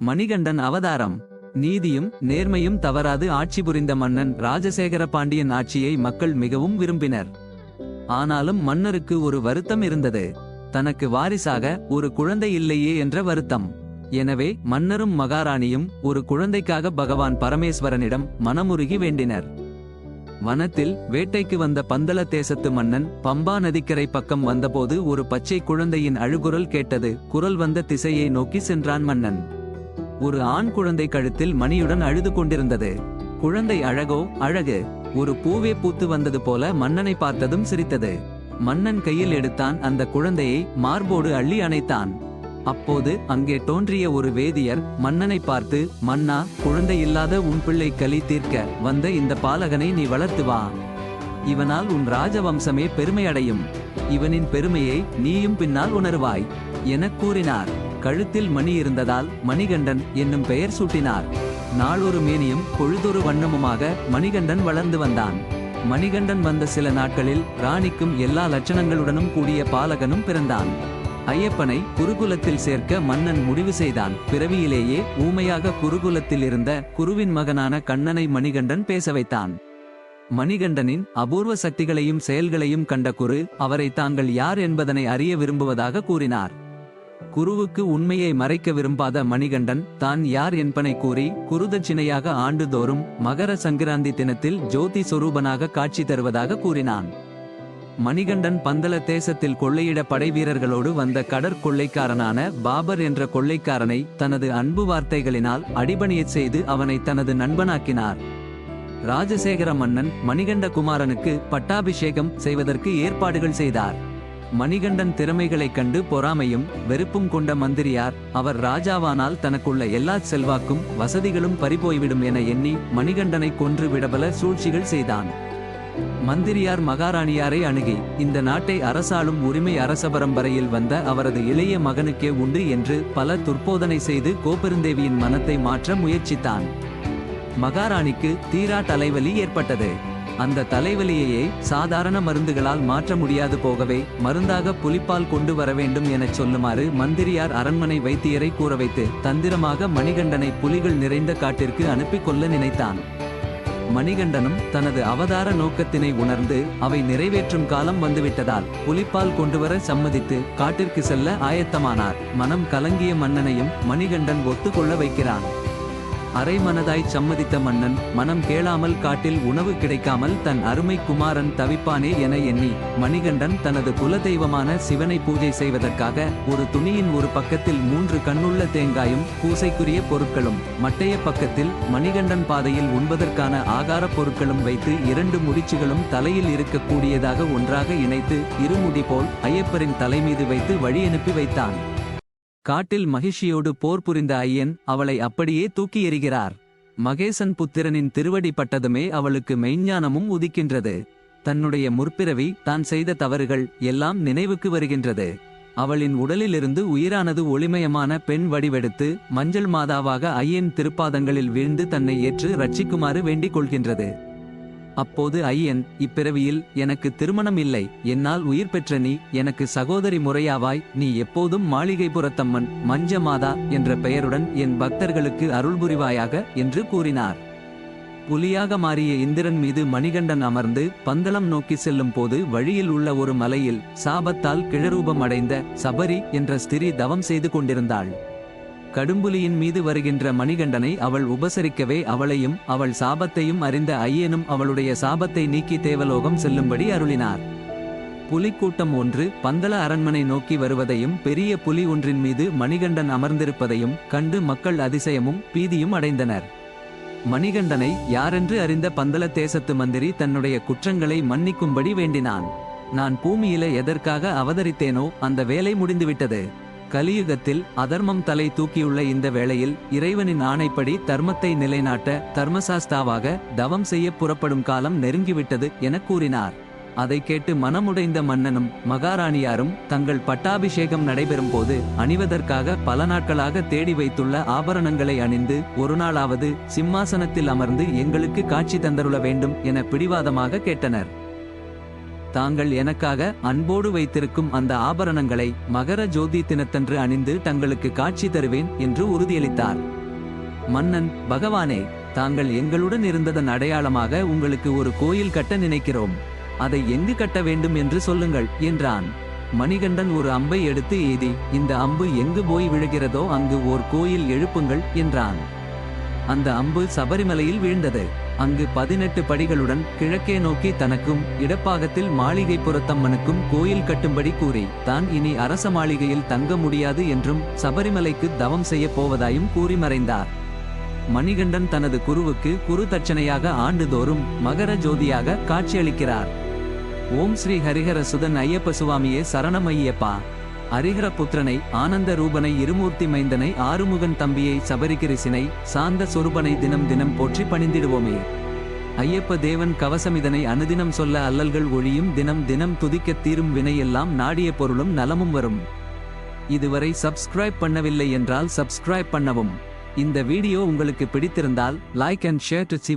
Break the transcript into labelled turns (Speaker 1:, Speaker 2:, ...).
Speaker 1: மணிகண்டன் அவதாரம். நீதியும் நேர்மையும் தவறாது ஆட்சி புரிந்த மன்னன் ராஜசேகர பாண்டியன் ஆட்சியை மக்கள் மிகவும் விரும்பினர். ஆனாலும் மன்னருக்கு ஒரு வருத்தம் இருந்தது. தனக்கு வாரிசாக ஒரு குழந்தை இல்லையே என்ற வருத்தம். எனவே மன்னரும் மகாராணியும் ஒரு குழந்தைக்காக பகவான் பரமேஸ்வரனிடம் மனமுருகி வேண்டினர். வனத்தில் வேட்டைக்கு வந்த பந்தள தேசத்து மன்னன் பம்பா நதிக்கரை பக்கம் வந்தபோது ஒரு பச்சை குழந்தையின் அழுகுரல் கேட்டது குரல் வந்த திசையை நோக்கி சென்றான் மன்னன். ஒரு ஆண் குழந்தை கழுத்தில் மணியுடன் அழுது கொண்டிருந்தது. குழந்தை அழகோ அழகு. ஒரு பூவே பூத்து வந்தது போல மன்னனை பார்த்ததும் சிரித்தது. மன்னன் கையில் எடுத்தான் அந்த குழந்தையை மார்போடு அள்ளி அணைத்தான். அப்போது அங்கே தோன்றிய ஒரு வேதியர் மன்னனை பார்த்து மன்னா குழந்தை இல்லாத உன் பிள்ளை களி தீர்க்க வந்த இந்த பாலகனை நீ வளர்த்து வா. இவனால் உன் ராஜவம்சமே பெருமையடையும். இவனின் பெருமையை நீயும் பின்னால் உணர்வாய் எனக் கூறினார். கழுத்தில் மணி இருந்ததால் மணிகண்டன் என்னும் பெயர் சூட்டினார். நாளொரு மேனியும் பொழுதொரு வண்ணமுமாக மணிகண்டன் வளர்ந்து வந்தான். மணிகண்டன் வந்த சில நாட்களில் ராணிக்கும் எல்லா லட்சணங்களுடனும் கூடிய பாலகனும் பிறந்தான். ஐயப்பனை குருகுலத்தில் சேர்க்க மன்னன் முடிவு செய்தான். பிறவியிலேயே ஊமையாக குருகுலத்தில் இருந்த குருவின் மகனான கண்ணனை மணிகண்டன் பேச வைத்தான். மணிகண்டனின் அபூர்வ சக்திகளையும் செயல்களையும் கண்ட குரு அவரை தாங்கள் யார் என்பதனை அறிய விரும்புவதாக கூறினார். குருவுக்கு உண்மையை மறைக்க விரும்பாத மணிகண்டன் தான் யார் என்பனை கூறி குருதட்சிணையாக ஆண்டுதோறும் மகர சங்கிராந்தி தினத்தில் ஜோதி சொரூபனாக காட்சி தருவதாக கூறினான். மணிகண்டன் பந்தள தேசத்தில் கொள்ளையிட படைவீரர்களோடு வந்த கடற்கொள்ளைக்காரனான பாபர் என்ற கொள்ளைக்காரனை தனது அன்பு வார்த்தைகளினால் அடிபணியச் செய்து அவனை தனது நண்பனாக்கினார். ராஜசேகர மன்னன் மணிகண்ட குமாரனுக்கு பட்டாபிஷேகம் செய்வதற்கு ஏற்பாடுகள் செய்தார். மணிகண்டன் திறமைகளைக் கண்டு பொறாமையும் வெறுப்பும் கொண்ட மந்திரியார் அவர் ராஜாவானால் தனக்குள்ள எல்லா செல்வாக்கும் வசதிகளும் பறிபோய்விடும் என எண்ணி மணிகண்டனை கொன்று விடபல சூழ்ச்சிகள் செய்தான். மந்திரியார் மகாராணியாரை அணுகி இந்த நாட்டை அரசாளும் உரிமை அரச பரம்பரையில் வந்த அவரது இளைய மகனுக்கே உண்டு என்று பல துர்போதனை செய்து கோபெருந்தேவியின் மனத்தை மாற்ற முயற்சித்தான். மகாராணிக்கு தீரா தலைவலி ஏற்பட்டது. அந்த தலைவலியையே சாதாரண மருந்துகளால் மாற்ற முடியாது போகவே மருந்தாக புலிப்பால் கொண்டு வர வேண்டும் எனச் சொல்லுமாறு மந்திரியார் அரண்மனை வைத்தியரை கூற வைத்து தந்திரமாக மணிகண்டனை புலிகள் நிறைந்த காட்டிற்கு அனுப்பிக் கொள்ள நினைத்தான். மணிகண்டனும் தனது அவதார நோக்கத்தினை உணர்ந்து அவை நிறைவேற்றும் காலம் வந்துவிட்டதால் புலிப்பால் கொண்டுவர சம்மதித்து காட்டிற்கு செல்ல ஆயத்தமானார். மனம் கலங்கிய மன்னனையும் மணிகண்டன் ஒத்துக்கொள்ள வைக்கிறான். அரை மனதாய் சம்மதித்த மன்னன் மனம் கேளாமல் காட்டில் உணவு கிடைக்காமல் தன் அருமை குமாரன் தவிப்பானே என எண்ணி மணிகண்டன் தனது குலதெய்வமான சிவனை பூஜை செய்வதற்காக ஒரு துணியின் ஒரு பக்கத்தில் மூன்று கண்ணுள்ள தேங்காயும் பூசைக்குரிய பொருட்களும் மட்டைய பக்கத்தில் மணிகண்டன் பாதையில் உண்பதற்கான ஆகாரப் பொருட்களும் வைத்து இரண்டு முடிச்சுகளும் தலையில் இருக்கக்கூடியதாக ஒன்றாக இணைத்து இருமுடி போல் ஐயப்பரின் தலைமீது வைத்து வழியனுப்பி வைத்தான். காட்டில் மகிஷியோடு போர் புரிந்த ஐயன் அவளை அப்படியே தூக்கி எறிகிறார். மகேசன் புத்திரனின் திருவடி பட்டதுமே அவளுக்கு மெய்ஞானமும் உதிக்கின்றது. தன்னுடைய முற்பிறவி தான் செய்த தவறுகள் எல்லாம் நினைவுக்கு வருகின்றது. அவளின் உடலிலிருந்து உயிரானது ஒளிமயமான பெண் வடிவெடுத்து மஞ்சள் மாதாவாக ஐயன் திருப்பாதங்களில் வீழ்ந்து தன்னை ஏற்று ரட்சிக்குமாறு வேண்டிக் கொள்கின்றது. அப்போது ஐயன் இப்பிறவியில் எனக்கு திருமணம் இல்லை என்னால் உயிர் பெற்ற நீ எனக்கு சகோதரி முறையாவாய். நீ எப்போதும் மாளிகைபுரத்தம்மன் மஞ்ச மாதா என்ற பெயருடன் என் பக்தர்களுக்கு அருள் புரிவாயாக என்று கூறினார். புலியாக மாறிய இந்திரன் மீது மணிகண்டன் அமர்ந்து பந்தளம் நோக்கி செல்லும் போது வழியில் உள்ள ஒரு மலையில் சாபத்தால் கிழரூபம் அடைந்த சபரி என்ற ஸ்திரீ தவம் செய்து கொண்டிருந்தாள். கடும்புலியின் மீது வருகின்ற மணிகண்டனை அவள் உபசரிக்கவே அவளையும் அவள் சாபத்தையும் அறிந்த ஐயனும் அவளுடைய சாபத்தை நீக்கி தேவலோகம் செல்லும்படி அருளினார். புலிக்கூட்டம் ஒன்று பந்தள அரண்மனை நோக்கி வருவதையும் பெரிய புலி ஒன்றின் மீது மணிகண்டன் அமர்ந்திருப்பதையும் கண்டு மக்கள் அதிசயமும் பீதியும் அடைந்தனர். மணிகண்டனை யாரென்று அறிந்த பந்தள தேசத்து மந்திரி தன்னுடைய குற்றங்களை மன்னிக்கும்படி வேண்டினான். நான் பூமியில எதற்காக அவதரித்தேனோ அந்த வேலை முடிந்துவிட்டது. கலியுகத்தில் அதர்மம் தலை தூக்கியுள்ள இந்த வேளையில் இறைவனின் ஆணைப்படி தர்மத்தை நிலைநாட்ட தர்மசாஸ்தாவாக தவம் செய்ய புறப்படும் காலம் நெருங்கிவிட்டது என கூறினார். அதை கேட்டு மனமுடைந்த மன்னனும் மகாராணியாரும் தங்கள் பட்டாபிஷேகம் நடைபெறும் போது அணிவதற்காக பல நாட்களாக தேடி வைத்துள்ள ஆபரணங்களை அணிந்து ஒரு நாளாவது சிம்மாசனத்தில் அமர்ந்து எங்களுக்கு காட்சி தந்தருள வேண்டும் என பிடிவாதமாக கேட்டனர். தாங்கள் எனக்காக அன்போடு வைத்திருக்கும் அந்த ஆபரணங்களை மகர ஜோதி தினத்தன்று அணிந்து தங்களுக்கு காட்சி தருவேன் என்று உறுதியளித்தார். மன்னன் பகவானே தாங்கள் எங்களுடன் இருந்ததன் அடையாளமாக உங்களுக்கு ஒரு கோயில் கட்ட நினைக்கிறோம். அதை எங்கு கட்ட வேண்டும் என்று சொல்லுங்கள் என்றான். மணிகண்டன் ஒரு அம்பை எடுத்து எய்தி இந்த அம்பு எங்கு போய் விழுகிறதோ அங்கு ஓர் கோயில் எழுப்புங்கள் என்றான். அந்த அம்பு சபரிமலையில் வீழ்ந்தது. அங்கு பதினெட்டு படிகளுடன் கிழக்கே நோக்கி தனக்கும் இடப்பாகத்தில் மாளிகை புறத்தம்மனுக்கும் கோயில் கட்டும்படி கூறி தான் இனி அரச மாளிகையில் தங்க முடியாது என்றும் சபரிமலைக்கு தவம் செய்யப் போவதாயும் கூறி மறைந்தார். மணிகண்டன் தனது குருவுக்கு குரு தட்சணையாக ஆண்டுதோறும் மகர ஜோதியாக காட்சியளிக்கிறார். ஓம் ஸ்ரீ ஹரிஹர சுதன் ஐயப்ப சுவாமியே சரணம் ஐயப்பா. ஹரிஹர புத்திரனை ஆனந்த ரூபனை இருமூர்த்தி மைந்தனை ஆறுமுகன் தம்பியை சபரிகிரிசினை சாந்த சொருபனை தினம் தினம் போற்றி பணிந்திடுவோமே. ஐயப்ப தேவன் கவசமிதனை அனுதினம் சொல்ல அல்லல்கள் ஒழியும் தினம் தினம் துதிக்கத் தீரும் வினையெல்லாம் நாடிய பொருளும் நலமும் வரும். இதுவரை சப்ஸ்கிரைப் பண்ணவில்லை என்றால் சப்ஸ்கிரைப் பண்ணவும். இந்த வீடியோ உங்களுக்கு பிடித்திருந்தால் like and share to Siva